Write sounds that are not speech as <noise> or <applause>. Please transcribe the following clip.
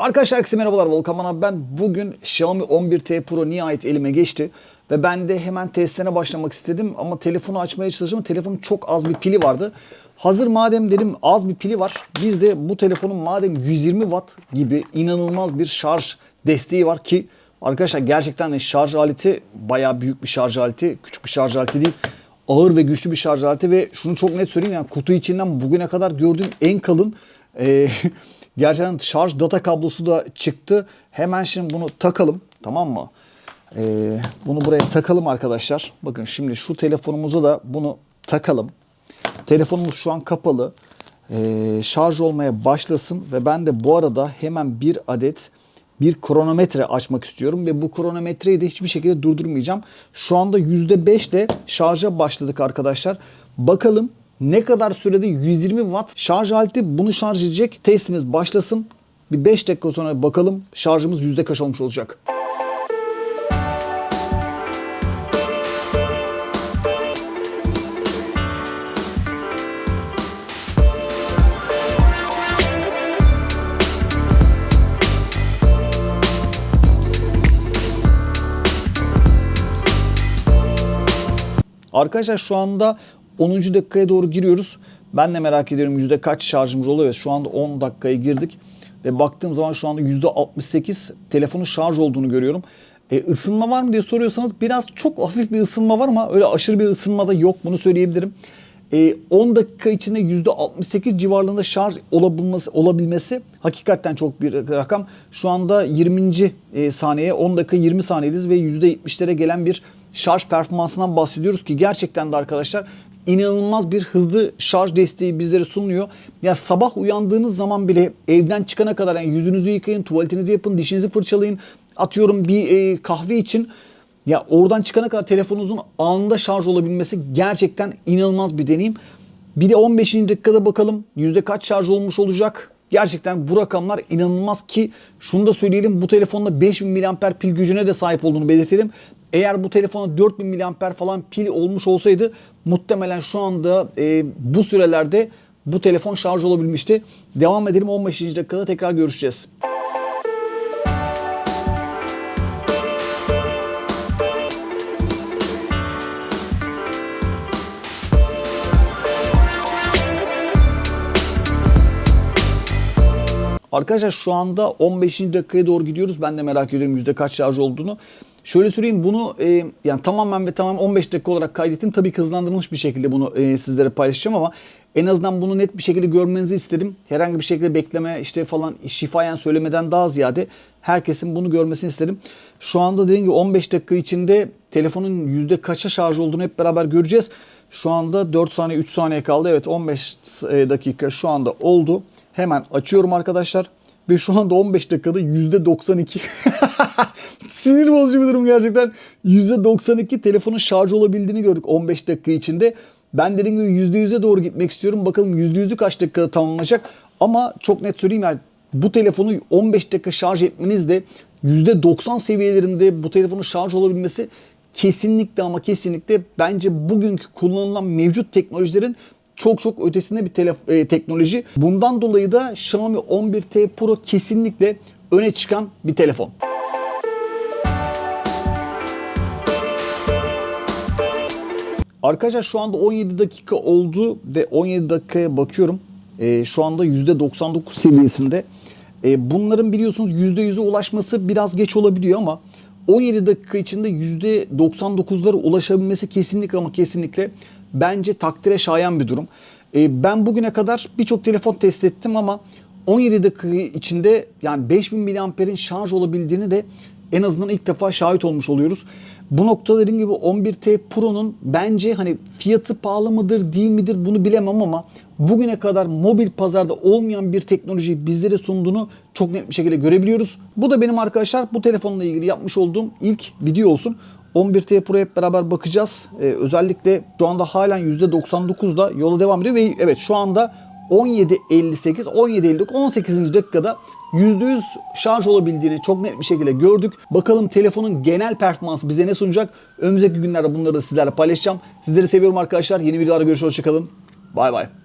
Arkadaşlar herkese merhabalar Volkan abi ben. Bugün Xiaomi 11T Pro nihayet elime geçti. Ve ben de hemen testlerine başlamak istedim. Ama telefonu açmaya çalıştım telefonun çok az bir pili vardı. Hazır madem dedim az bir pili var. Biz de bu telefonun madem 120 watt gibi inanılmaz bir şarj desteği var ki arkadaşlar gerçekten şarj aleti bayağı büyük bir şarj aleti. Küçük bir şarj aleti değil. Ağır ve güçlü bir şarj aleti ve şunu çok net söyleyeyim yani kutu içinden bugüne kadar gördüğüm en kalın e, <laughs> gerçekten şarj data kablosu da çıktı. Hemen şimdi bunu takalım tamam mı? E, bunu buraya takalım arkadaşlar. Bakın şimdi şu telefonumuza da bunu takalım. Telefonumuz şu an kapalı. E, şarj olmaya başlasın ve ben de bu arada hemen bir adet bir kronometre açmak istiyorum ve bu kronometreyi de hiçbir şekilde durdurmayacağım. Şu anda %5 de şarja başladık arkadaşlar. Bakalım ne kadar sürede 120 watt şarj aleti bunu şarj edecek. Testimiz başlasın. Bir 5 dakika sonra bakalım şarjımız yüzde kaç olmuş olacak. Arkadaşlar şu anda 10. dakikaya doğru giriyoruz. Ben de merak ediyorum yüzde kaç şarjımız oluyor. Evet, şu anda 10 dakikaya girdik. Ve baktığım zaman şu anda yüzde 68 telefonun şarj olduğunu görüyorum. E, ısınma var mı diye soruyorsanız biraz çok hafif bir ısınma var ama öyle aşırı bir ısınma da yok bunu söyleyebilirim. E, 10 dakika içinde yüzde 68 civarlarında şarj olabilmesi, olabilmesi hakikaten çok bir rakam. Şu anda 20. e, saniye 10 dakika 20 saniyeyiz ve yüzde 70'lere gelen bir şarj performansından bahsediyoruz ki gerçekten de arkadaşlar inanılmaz bir hızlı şarj desteği bizlere sunuyor. Ya sabah uyandığınız zaman bile evden çıkana kadar yani yüzünüzü yıkayın, tuvaletinizi yapın, dişinizi fırçalayın. Atıyorum bir e, kahve için ya oradan çıkana kadar telefonunuzun anında şarj olabilmesi gerçekten inanılmaz bir deneyim. Bir de 15. dakikada bakalım yüzde kaç şarj olmuş olacak. Gerçekten bu rakamlar inanılmaz ki şunu da söyleyelim bu telefonda 5000 mAh pil gücüne de sahip olduğunu belirtelim. Eğer bu telefona 4000 mAh falan pil olmuş olsaydı muhtemelen şu anda e, bu sürelerde bu telefon şarj olabilmişti. Devam edelim 15. dakikada tekrar görüşeceğiz. Arkadaşlar şu anda 15. dakikaya doğru gidiyoruz. Ben de merak ediyorum yüzde kaç şarj olduğunu. Şöyle söyleyeyim bunu e, yani tamamen ve tamam 15 dakika olarak kaydettim. Tabii ki hızlandırılmış bir şekilde bunu e, sizlere paylaşacağım ama en azından bunu net bir şekilde görmenizi istedim. Herhangi bir şekilde bekleme işte falan şifayen söylemeden daha ziyade herkesin bunu görmesini istedim. Şu anda dediğim gibi 15 dakika içinde telefonun yüzde kaça şarj olduğunu hep beraber göreceğiz. Şu anda 4 saniye 3 saniye kaldı. Evet 15 dakika şu anda oldu. Hemen açıyorum arkadaşlar. Ve şu anda 15 dakikada %92. <laughs> Sinir bozucu bir durum gerçekten. %92 telefonun şarj olabildiğini gördük 15 dakika içinde. Ben dediğim gibi %100'e doğru gitmek istiyorum. Bakalım %100'ü kaç dakikada tamamlanacak. Ama çok net söyleyeyim yani bu telefonu 15 dakika şarj etmenizde %90 seviyelerinde bu telefonun şarj olabilmesi kesinlikle ama kesinlikle bence bugünkü kullanılan mevcut teknolojilerin çok çok ötesinde bir telef- e, teknoloji. Bundan dolayı da Xiaomi 11T Pro kesinlikle öne çıkan bir telefon. Arkadaşlar şu anda 17 dakika oldu ve 17 dakikaya bakıyorum. E, şu anda %99 seviyesinde. E, bunların biliyorsunuz %100'e ulaşması biraz geç olabiliyor ama 17 dakika içinde %99'lara ulaşabilmesi kesinlikle ama kesinlikle bence takdire şayan bir durum. E, ben bugüne kadar birçok telefon test ettim ama 17 dakika içinde yani 5000 mAh'in şarj olabildiğini de en azından ilk defa şahit olmuş oluyoruz. Bu noktada dediğim gibi 11T Pro'nun bence hani fiyatı pahalı mıdır değil midir bunu bilemem ama bugüne kadar mobil pazarda olmayan bir teknolojiyi bizlere sunduğunu çok net bir şekilde görebiliyoruz. Bu da benim arkadaşlar bu telefonla ilgili yapmış olduğum ilk video olsun. 11T Pro hep beraber bakacağız. Ee, özellikle şu anda halen %99'da yola devam ediyor ve evet şu anda 17.58, 17.59, 18. dakikada %100 şarj olabildiğini çok net bir şekilde gördük. Bakalım telefonun genel performansı bize ne sunacak? Önümüzdeki günlerde bunları da sizlerle paylaşacağım. Sizleri seviyorum arkadaşlar. Yeni videolarda görüşürüz. Hoşçakalın. Bay bay.